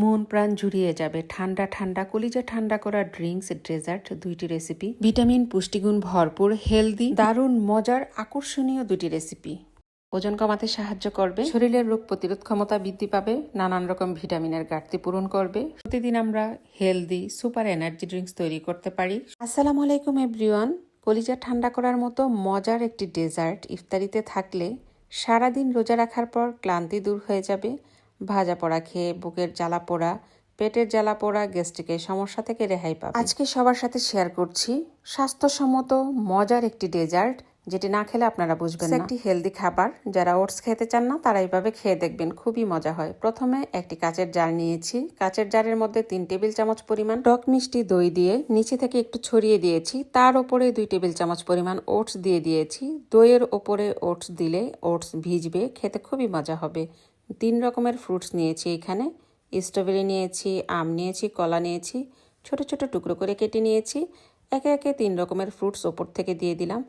মন প্রাণ জুড়িয়ে যাবে। ঠান্ডা ঠান্ডা, কলিজা ঠান্ডা করা ড্রিঙ্কস, ডেজার্ট দুইটি রেসিপি ভিটামিন পুষ্টিগুণ ভরপুর, হেলদি, দারুণ, মজার, আকর্ষণীয় দুটি রেসিপি ওজন কমাতে সাহায্য করবে। শরীরের রোগ প্রতিরোধ ক্ষমতা বৃদ্ধি পাবে। নানান রকম ভিটামিনের ঘাটতি পূরণ করবে। প্রতিদিন আমরা হেলদি, সুপার এনার্জি ড্রিঙ্কস তৈরি করতে পারি। আসসালামু আলাইকুম এভরিওয়ান। কলিজা ঠান্ডা করার মতো মজার একটি ডেজার্ট ইফতারিতে থাকলে সারাদিন রোজা রাখার পর ক্লান্তি দূর হয়ে যাবে। ভাজা পোড়া খেয়ে বুকের জ্বালা পোড়া পেটের জ্বালা পোড়া গ্যাস্ট্রিকের সমস্যা থেকে রেহাই পাবে। আজকে সবার সাথে শেয়ার করছি স্বাস্থ্যসম্মত মজার একটি ডেজার্ট যেটি না খেলে আপনারা বুঝবেন না। একটি হেলদি খাবার যারা ওটস খেতে চান না তারা এইভাবে খেয়ে দেখবেন খুবই মজা হয়। প্রথমে একটি কাচের জার নিয়েছি। কাচের জারের মধ্যে তিন টেবিল চামচ পরিমাণ টক মিষ্টি দই দিয়ে নিচে থেকে একটু ছড়িয়ে দিয়েছি। তার ওপরে দুই টেবিল চামচ পরিমাণ ওটস দিয়ে দিয়েছি। দইয়ের ওপরে ওটস দিলে ওটস ভিজবে খেতে খুবই মজা হবে। তিন রকমের ফ্রুটস নিয়েছি এখানে। স্ট্রবেরি নিয়েছি, আম নিয়েছি, কলা নিয়েছি, ছোট ছোট টুকরো করে কেটে নিয়েছি। একে একে তিন রকমের ফ্রুটস ওপর থেকে দিয়ে দিলাম।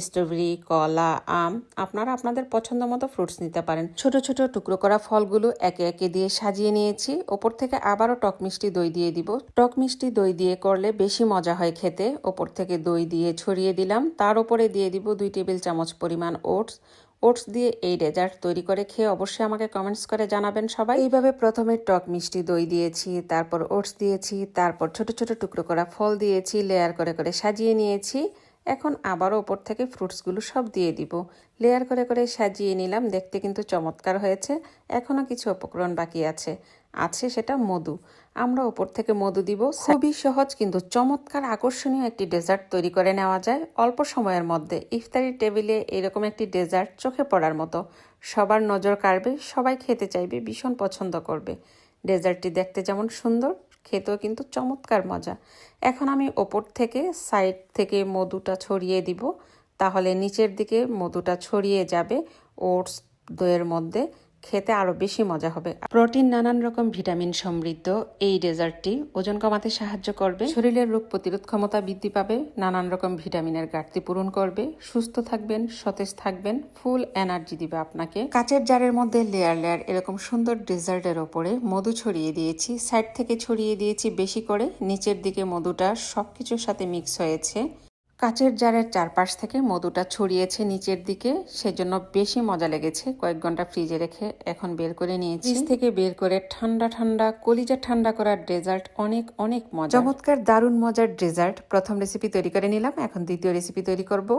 স্ট্রবেরি কলা, আম, আপনারা আপনাদের পছন্দ মতো ফ্রুটস নিতে পারেন। ছোট ছোট টুকরো করা ফলগুলো একে একে দিয়ে সাজিয়ে নিয়েছি। ওপর থেকে আবারও টক মিষ্টি দই দিয়ে দিব। টক মিষ্টি দই দিয়ে করলে বেশি মজা হয় খেতে। ওপর থেকে দই দিয়ে ছড়িয়ে দিলাম। তার উপরে দিয়ে দিব দুই টেবিল চামচ পরিমাণ ওটস। ওটস দিয়ে এই ডেজার্ট তৈরি করে খেয়ে অবশ্যই আমাকে কমেন্টস করে জানাবেন সবাই। এইভাবে প্রথমে টক মিষ্টি দই দিয়েছি, তারপর ওটস দিয়েছি, তারপর ছোট ছোট টুকরো করা ফল দিয়েছি লেয়ার করে করে সাজিয়ে নিয়েছি। এখন আবারও ওপর থেকে ফ্রুটসগুলো সব দিয়ে দিব। লেয়ার করে করে সাজিয়ে নিলাম, দেখতে কিন্তু চমৎকার হয়েছে। এখনও কিছু উপকরণ বাকি আছে। আছে সেটা মধু। আমরা ওপর থেকে মধু দিব। খুবই সহজ কিন্তু চমৎকার আকর্ষণীয় একটি ডেজার্ট তৈরি করে নেওয়া যায়। অল্প সময়ের মধ্যে ইফতারি টেবিলে এরকম একটি ডেজার্ট চোখে পড়ার মতো। সবার নজর কাড়বে, সবাই খেতে চাইবে, ভীষণ পছন্দ করবে। ডেজার্টটি দেখতে যেমন সুন্দর খেতেও কিন্তু চমৎকার মজা। এখন আমি ওপর থেকে, সাইড থেকে মধুটা ছড়িয়ে দিব। তাহলে নিচের দিকে মধুটা ছড়িয়ে যাবে, ওটস দইয়ের মধ্যে। খেতে আরও বেশি মজা হবে। প্রোটিন নানান রকম ভিটামিন সমৃদ্ধ, এই ডেজার্টটি ওজন কমাতে সাহায্য করবে। শরীরের রোগ প্রতিরোধ ক্ষমতা বৃদ্ধি পাবে, নানান রকম ভিটামিনের ঘাটতি পূরণ করবে। সুস্থ থাকবেন, সতেজ থাকবেন, ফুল এনার্জি দিবে আপনাকে। কাচের জারের মধ্যে লেয়ার লেয়ার এরকম সুন্দর ডেজার্টের ওপরে মধু ছড়িয়ে দিয়েছি। সাইড থেকে ছড়িয়ে দিয়েছি বেশি করে, নিচের দিকে মধুটা সব কিছুর সাথে মিক্স হয়েছে। কাচের জারের চারপাশ থেকে মধুটা ছড়িয়েছে নিচের দিকে। সেজন্য বেশি মজা লেগেছে। কয়েক ঘণ্টা ফ্রিজে রেখে এখন বের করে নিয়েছি। ফ্রিজ থেকে বের করে ঠান্ডা ঠান্ডা কলিজা ঠান্ডা করার ডেজার্ট অনেক অনেক মজা চমৎকার দারুণ মজার ডেজার্ট। প্রথম রেসিপি তৈরি করে নিলাম এখন দ্বিতীয় রেসিপি তৈরি করব।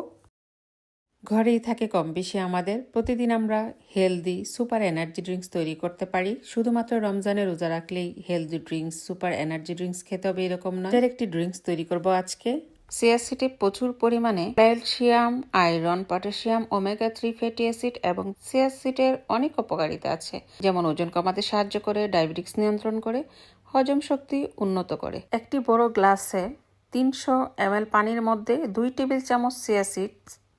ঘরেই থাকে কম বেশি আমাদের। প্রতিদিন আমরা হেলদি সুপার এনার্জি ড্রিঙ্কস তৈরি করতে পারি। শুধুমাত্র রমজানে রোজা রাখলেই healthy drinks super energy drinks খেতে হবে এরকম এর একটি ড্রিঙ্কস তৈরি করব আজকে। সিয়াসিটে প্রচুর পরিমাণে calcium, iron, potassium, omega three fatty acid এবং সিয়াসিটের অনেক উপকারিতা আছে। যেমন ওজন কমাতে সাহায্য করে, ডায়াবেটিক্স নিয়ন্ত্রণ করে, হজম শক্তি উন্নত করে। একটি বড় গ্লাসে তিনশো এম পানির মধ্যে দুই টেবিল চামচ সিয়াসিড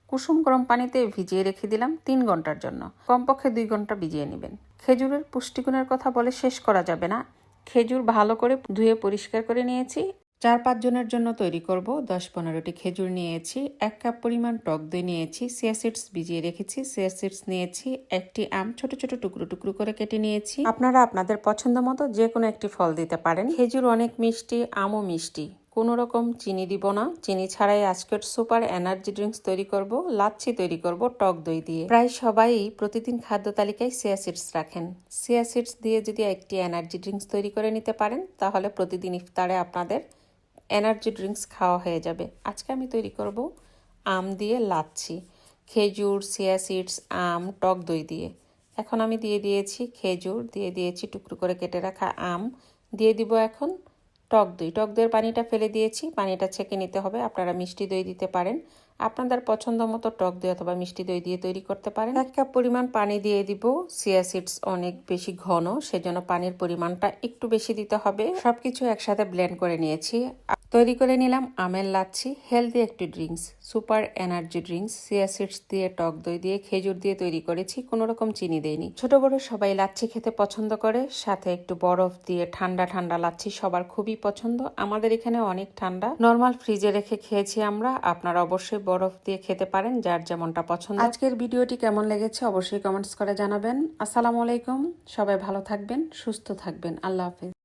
কুসুম গরম পানিতে ভিজিয়ে রেখে দিলাম তিন ঘণ্টার জন্য। কমপক্ষে দুই ঘণ্টা ভিজিয়ে নেবেন। খেজুরের পুষ্টিগুণের কথা বলে শেষ করা যাবে না। খেজুর ভালো করে ধুয়ে পরিষ্কার করে নিয়েছি। চার পাঁচ জনের জন্য তৈরি করব। দশ পনেরোটি খেজুর নিয়েছি, এক কাপ পরিমাণ টক দই নিয়েছি সিয়াসিডস ভিজিয়ে রেখেছি সিয়াসিডস নিয়েছি, একটি আম, ছোট ছোট টুকরো টুকরো করে কেটে নিয়েছি। আপনারা আপনাদের পছন্দ মতো যে কোনো একটি ফল দিতে পারেন। খেজুর অনেক মিষ্টি, আমও মিষ্টি। কোনো রকম চিনি দিব না। চিনি ছাড়াই আজকের সুপার এনার্জি ড্রিঙ্কস তৈরি করব, লাচ্ছি তৈরি করব টক দই দিয়ে। প্রায় সবাই প্রতিদিন খাদ্য তালিকায় সিয়াসিডস রাখেন। সিয়াসিডস দিয়ে যদি একটি এনার্জি ড্রিঙ্কস তৈরি করে নিতে পারেন, তাহলে প্রতিদিন ইফতারে আপনাদের এনার্জি ড্রিঙ্কস খাওয়া হয়ে যাবে। আজকে আমি তৈরি করব আম দিয়ে লাচ্ছি, খেজুর সিয়া সিডস, আম, টক দই দিয়ে। এখন আমি দিয়ে দিয়েছি খেজুর, দিয়ে দিয়েছি টুকরো করে কেটে রাখা আম। দিয়ে দিব এখন টক দই। টক দইয়ের পানিটা ফেলে দিয়েছি, পানিটা ছেঁকে নিতে হবে। আপনারা মিষ্টি দই দিতে পারেন। আপনাদের পছন্দ মতো টক দই অথবা মিষ্টি দই দিয়ে তৈরি করতে পারেন। এক কাপ পরিমাণ পানি দিয়ে দিব। সিয়াসিডস অনেক বেশি ঘন, সেজন্য পানির পরিমাণটা একটু বেশি দিতে হবে। সবকিছু একসাথে ব্লেন্ড করে নিয়েছি। তৈরি করে নিলাম আমের লাচ্ছি, হেলদি একটি drinks, super energy drinks. Chia seeds দিয়ে টক দই দিয়ে খেজুর দিয়ে তৈরি করেছি, কোনো রকম চিনি দেয়নি ছোট বড় সবাই লাচ্ছি খেতে পছন্দ করে, সাথে একটু বরফ দিয়ে ঠান্ডা ঠান্ডা লাচ্ছি সবার খুবই পছন্দ। আমাদের এখানে অনেক ঠান্ডা। নর্মাল ফ্রিজে রেখে খেয়েছি আমরা, আপনারা অবশ্যই বরফ দিয়ে খেতে পারেন, যার যেমনটা পছন্দ। আজকের ভিডিওটি কেমন লেগেছে অবশ্যই কমেন্টস করে জানাবেন। আসসালামু আলাইকুম, সবাই ভালো থাকবেন, সুস্থ থাকবেন। আল্লাহ হাফেজ।